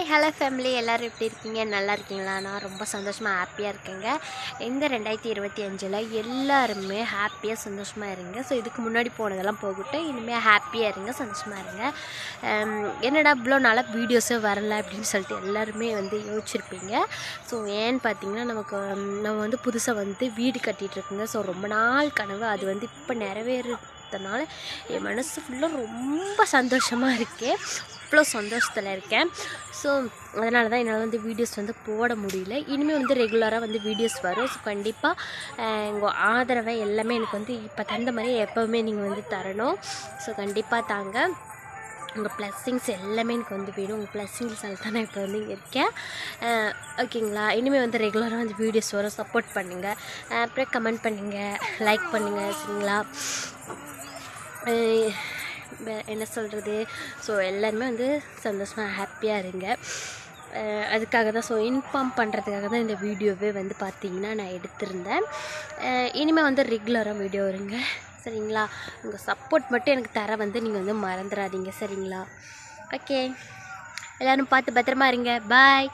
Hi hello family எல்லோரும் எப்படி இருக்கீங்க? நல்லா இருக்கீங்களா? நான் ரொம்ப சந்தோஷமாக ஹாப்பியாக இருக்கேங்க. இந்த ரெண்டாயிரத்தி இருபத்தி அஞ்சில் எல்லாருமே ஹாப்பியாக சந்தோஷமாக இருங்க. ஸோ இதுக்கு முன்னாடி போனதெல்லாம் போகட்டும். இனிமேல் ஹாப்பியாக இருங்க சந்தோஷமாக இருங்க. என்னடா இவ்வளோ நாளாக வீடியோஸே வரல அப்படின்னு சொல்லிட்டு எல்லாருமே வந்து யோசிச்சிருப்பீங்க. ஸோ ஏன்னு பார்த்தீங்கன்னா நமக்கு நம்ம வந்து புதுசாக வந்து வீடு கட்டிகிட்ருக்குங்க ஸோ ரொம்ப நாள் கனவு. அது வந்து இப்போ நிறைவேறதுனால என் மனசு ஃபுல்லாக ரொம்ப சந்தோஷமாக இருக்குது அவ்வளோ சந்தோஷத்தில் இருக்கேன். ஸோ அதனால தான் என்னால் வந்து வீடியோஸ் வந்து போட முடியல. இனிமேல் வந்து ரெகுலராக வந்து வீடியோஸ் வரும். ஸோ கண்டிப்பாக உங்கள் ஆதரவை எல்லாமே எனக்கு வந்து இப்போ தந்த மாதிரி எப்போவுமே நீங்கள் வந்து தரணும். ஸோ கண்டிப்பாக தாங்க. உங்கள் ப்ளஸ்ஸிங்ஸ் எல்லாமே எனக்கு வந்து வேணும். உங்கள் பிளஸ்ஸிங்ஸால் தான் நான் இப்போ வந்து இங்கே இருக்கேன் ஓகேங்களா இனிமேல் வந்து ரெகுலராக வந்து வீடியோஸ் வரும். சப்போர்ட் பண்ணுங்கள் அப்புறம் கமெண்ட் பண்ணுங்கள் லைக் பண்ணுங்கள் சரிங்களா? என்ன சொல்கிறது ஸோ எல்லாருமே வந்து சந்தோஷமாக ஹாப்பியாக இருங்க. அதுக்காக தான் ஸோ இன்ஃபார்ம் பண்ணுறதுக்காக தான் இந்த வீடியோவே வந்து பார்த்தீங்கன்னா நான் எடுத்திருந்தேன். இனிமேல் வந்து ரெகுலராக வீடியோ வருங்க. சரிங்களா? உங்கள் சப்போர்ட் மட்டும் எனக்கு தர வந்து நீங்கள் வந்து மறந்துடாதீங்க சரிங்களா? ஓகே எல்லோரும் பார்த்து பத்திரமா இருங்க. பாய்